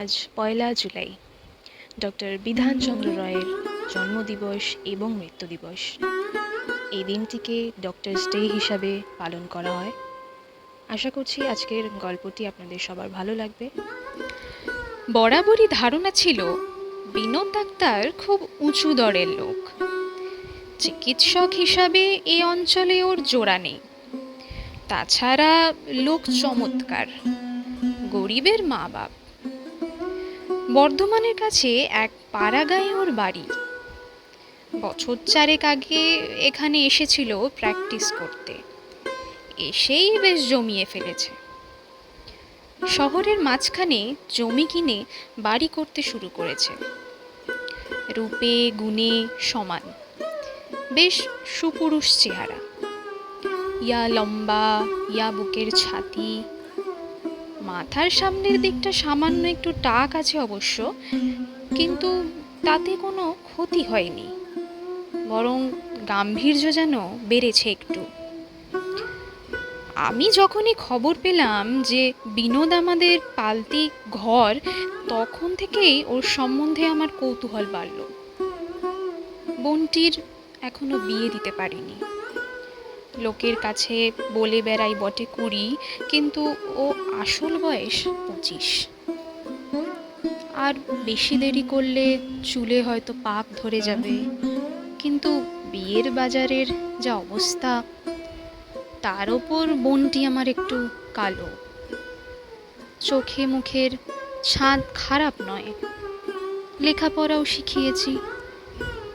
আজ পয়লা জুলাই। ডক্টর বিধানচন্দ্র রায়ের জন্মদিবস এবং মৃত্যু দিবস এই দিনটিকে ডক্টরস ডে হিসাবে পালন করা হয়। আশা করছি আজকের গল্পটি আপনাদের সবার ভালো লাগবে। বরাবরই ধারণা ছিল, বিনোদ ডাক্তার খুব উঁচু দরের লোক। চিকিৎসক হিসাবে এ অঞ্চলে ওর জোড়া নেই। তাছাড়া লোক চমৎকার। গরিবের মা বাপ বর্ধমানের কাছে এক পাড়াগাঁয়ে ওর বাড়ি। বছর চারেক আগে এখানে এসেছিল প্র্যাকটিস করতে। এসেই বেশ জমিয়ে ফেলেছে। শহরের মাঝখানে জমি কিনে বাড়ি করতে শুরু করেছে। রূপে, গুণে, সমান। বেশ সুপুরুষ চেহারা। ইয়া লম্বা, ইয়া বুকের ছাতি মাথার সামনের দিকটা সামান্য একটু টাক আছে অবশ্য, কিন্তু তাতে কোনো ক্ষতি হয়নি। বরং গাম্ভীর্য যেন বেড়েছে একটু। আমি যখনই খবর পেলাম যে বিনোদ আমাদের পালতি ঘর, তখন থেকেই ওর সম্বন্ধে আমার কৌতূহল বাড়ল। বোনটির এখনও বিয়ে দিতে পারিনি। লোকের কাছে বলে বেড়াই বটে কুড়ি, কিন্তু ও আসল বয়স পঁচিশ। আর বেশি দেরি করলে চুলে হয়তো পাক ধরে যাবে। কিন্তু বিয়ের বাজারের যা অবস্থা, তার ওপর বোনটি আমার একটু কালো। চোখে মুখের ছাদ খারাপ নয়। লেখাপড়াও শিখিয়েছি।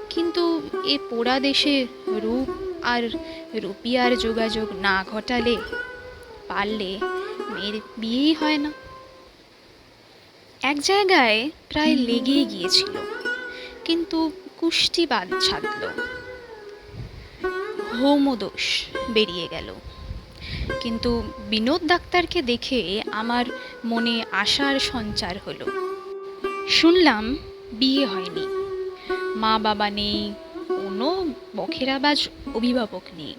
কিন্তু এ পোড়া দেশে রূপ আর রুপিয়ার যোগাযোগ না ঘটালে পারলে মেয়ের বিয়েই হয় না। এক জায়গায় প্রায় লেগেই গিয়েছিল, কিন্তু কুষ্টি বাদ ছাড়ল। হোমদোষ বেরিয়ে গেল। কিন্তু বিনোদ ডাক্তারকে দেখে আমার মনে আশার সঞ্চার হলো। শুনলাম বিয়ে হয়নি। মা বাবা নেই বখেরাবাজ অভিভাবক নেই।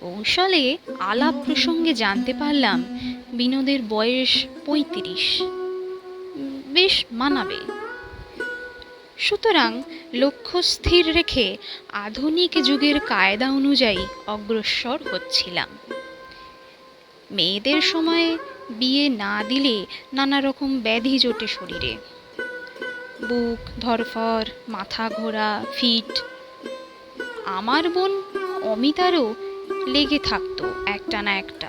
কৌশলে আলাপ প্রসঙ্গে জানতে পারলাম বিনোদের বয়স পঁয়ত্রিশ। বেশ মানাবে। সুতরাং লক্ষ্য স্থির রেখে আধুনিক যুগের কায়দা অনুযায়ী অগ্রসর হচ্ছিলাম। মেয়েদের সময়ে বিয়ে না দিলে নানা রকম ব্যাধি জোটে শরীরে। বুক, ধরফর, মাথা ঘোরা, ফিট আমার বোন অমিতারও লেগে থাকতো একটা না একটা।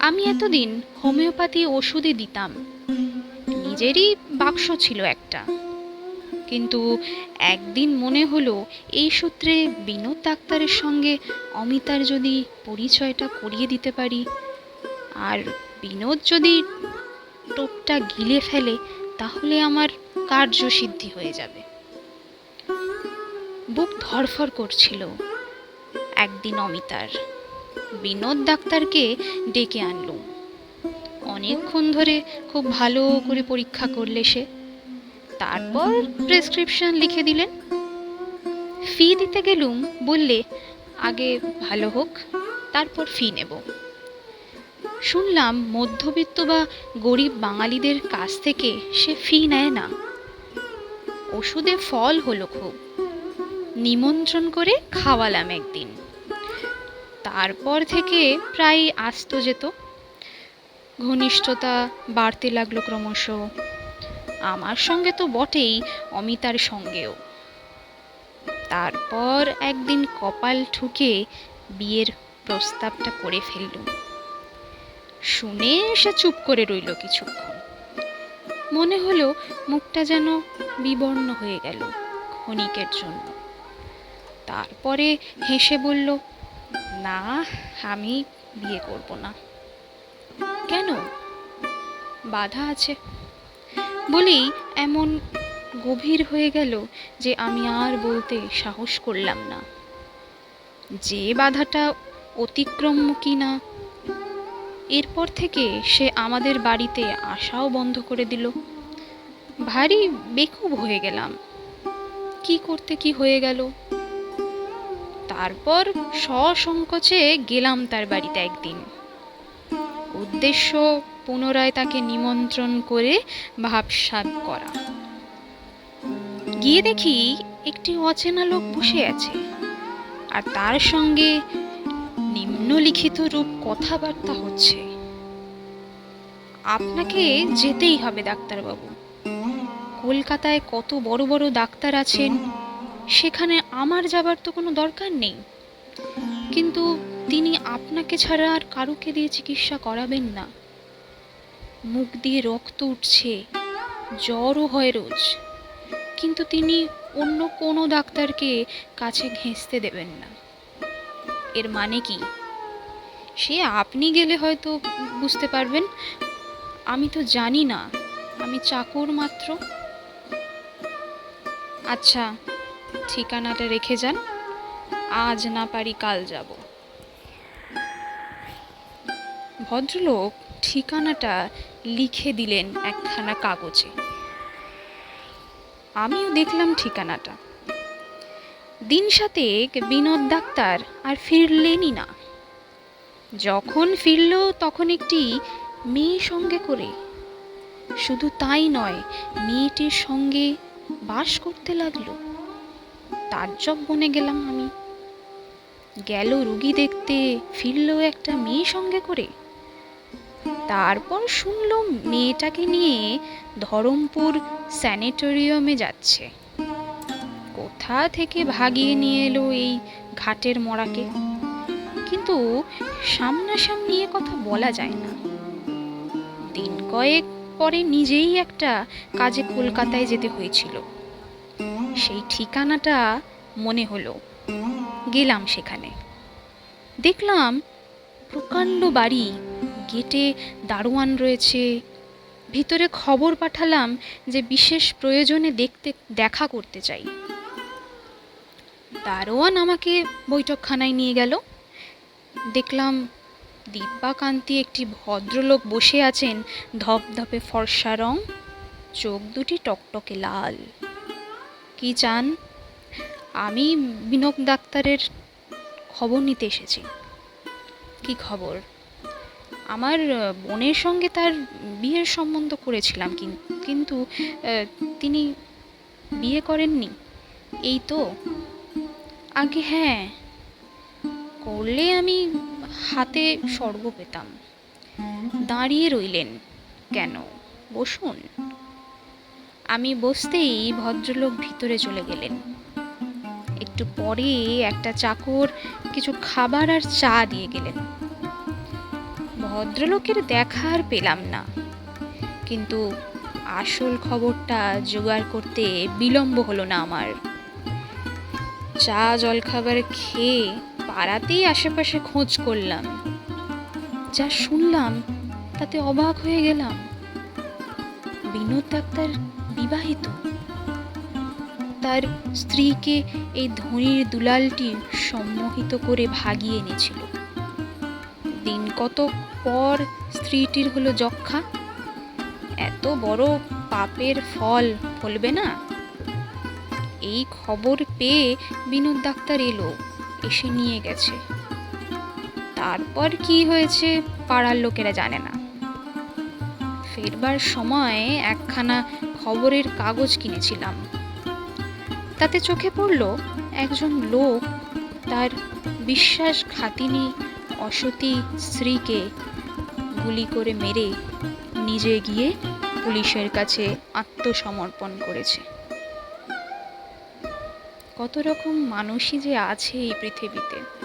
আমি এতদিন হোমিওপ্যাথি ওষুধই দিতাম। নিজেরই বাক্স ছিল একটা। কিন্তু একদিন মনে হলো এই সূত্রে বিনোদ ডাক্তারের সঙ্গে অমিতার যদি পরিচয়টা করিয়ে দিতে পারি, আর বিনোদ যদি টোপটা গিলে ফেলে, তাহলে আমার কার্যসিদ্ধি হয়ে যাবে। বুক ধরফর করছিল। একদিন অমিতার। বিনোদ ডাক্তারকে ডেকে আনলুম। অনেকক্ষণ ধরে খুব ভালো করে পরীক্ষা করলে সে। তারপর প্রেসক্রিপশন লিখে দিলেন। ফি দিতে গেলুম, বললে, আগে ভালো হোক, তারপর ফি নেব। শুনলাম মধ্যবিত্ত বা গরিব বাঙালিদের কাছ থেকে সে ফি নেয় না। ওষুধে ফল হলো খুব। নিমন্ত্রণ করে খাওয়ালাম একদিন। তারপর থেকে প্রায় আসতো যেত। ঘনিষ্ঠতা বাড়তে লাগল ক্রমশ। আমার সঙ্গে তো বটেই, অমিতার সঙ্গেও। তারপর একদিন কপাল ঠুকে বিয়ের প্রস্তাবটা করে ফেললুম শুনে সে চুপ করে রইল কিছুক্ষণ। মনে হলো মুখটা যেন বিবর্ণ হয়ে গেল ক্ষণিকের জন্য। তারপরে হেসে বলল, না, আমি বিয়ে করব না। কেন? বাধা আছে। বলেই এমন গভীর হয়ে গেল যে আমি আর বলতে সাহস করলাম না। যে বাধাটা অতিক্রম কি না এরপর থেকে সে আমাদের বাড়িতে আসাও বন্ধ করে দিল। ভারী বেকুব হয়ে গেলাম। কি করতে কি হয়ে গেল? তারপর সসংকোচে গেলাম তার বাড়িতে একদিন। উদ্দেশ্য পুনরায় তাকে নিমন্ত্রণ করে ভাবসাব করা। গিয়ে দেখি একটি অচেনা লোক বসে আছে। আর তার সঙ্গে নিম্নলিখিত রূপ কথাবার্তা হচ্ছে। আপনাকে যেতেই হবে ডাক্তারবাবু। কলকাতায় কত বড় বড় ডাক্তার আছেন সেখানে আমার যাবার তো কোনো দরকার নেই। কিন্তু তিনি আপনাকে ছাড়া আর কারুকে দিয়ে চিকিৎসা করাবেন না। মুখ দিয়ে রক্ত উঠছে, জ্বরও হয় রোজ। কিন্তু তিনি অন্য কোনো ডাক্তারকে কাছে ঘেঁষতে দেবেন না। এর মানে কি? সে আপনি গেলে হয়তো বুঝতে পারবেন। আমি তো জানি না, আমি চাকর মাত্র। আচ্ছা ঠিকানাটা রেখে যান। আজ না পারি কাল যাব। ভদ্রলোক ঠিকানাটা লিখে দিলেন একখানা কাগজে। আমিও দেখলাম ঠিকানাটা। দিন সাতেক বিনোদ ডাক্তার আর ফিরলেনই না। যখন ফিরল তখন একটি মেয়ে সঙ্গে করে। শুধু তাই নয়, মেয়েটির সঙ্গে বাস করতে লাগল। তাজ্জব বনে গেলাম আমি। গেল রুগী দেখতে, ফিরল একটা মেয়ে সঙ্গে করে। তারপর শুনলো মেয়েটাকে নিয়ে ধরমপুর স্যানিটোরিয়ামে যাচ্ছে। কোথা থেকে ভাগিয়ে নিয়ে এলো এই ঘাটের মরাকে? কিন্তু সামনাসামনি এ কথা বলা যায় না। দিন কয়েক পরে নিজেই একটা কাজে কলকাতায় যেতে হয়েছিল। সেই ঠিকানাটা মনে হলো। গেলাম সেখানে। দেখলাম প্রকাণ্ড বাড়ি, গেটে দারোয়ান রয়েছে। ভিতরে খবর পাঠালাম যে বিশেষ প্রয়োজনে দেখতে, দেখা করতে চাই। দারোয়ান আমাকে বৈঠকখানায় নিয়ে গেল। দেখলাম দিব্যাকান্তি একটি ভদ্রলোক বসে আছেন ধপধপে ফর্সা রং, চোখ দুটি টকটকে লাল। কি চান? আমি বিনোদ ডাক্তারের খবর নিতে এসেছি। কি খবর? আমার বোনের সঙ্গে তার বিয়ের সম্বন্ধ করেছিলাম কিন- কিন্তু তিনি বিয়ে করেননি। এই তো। আগে হ্যাঁ করলে আমি হাতে স্বর্গ পেতাম। দাঁড়িয়ে রইলেন কেন? বসুন। আমি বসতেই ভদ্রলোক ভিতরে চলে গেলেন। একটু পরে একটা চাকর কিছু খাবার আর চা দিয়ে গেলেন। ভদ্রলোকের দেখা আর পেলাম না। কিন্তু আসল খবরটা জোগাড় করতে বিলম্ব হলো না আমার। চা, জলখাবার খেয়ে পাড়াতেই আশেপাশে খোঁজ করলাম। যা শুনলাম তাতে অবাক হয়ে গেলাম। বিনোদ ডাক্তার বিবাহিত। তার স্ত্রীকে এই ধনির দুলালটি সম্মোহিত করে ভাগিয়ে এনেছিল। দিন কত পর স্ত্রীটির হলো যক্ষা। এত বড় পাপের ফল ফলবে না। এই খবর পেয়ে বিনোদ ডাক্তার এলো, এসে নিয়ে গেছে। তারপর কি হয়েছে পাড়ার লোকেরা জানে না। ফেরবার সময় একখানা খবরের কাগজ কিনেছিলাম। তাতে চোখে পড়ল একজন লোক তার বিশ্বাসঘাতিনী অসতী স্ত্রীকে গুলি করে মেরে নিজে গিয়ে পুলিশের কাছে আত্মসমর্পণ করেছে। কত রকম মানুষই যে আছে এই পৃথিবীতে।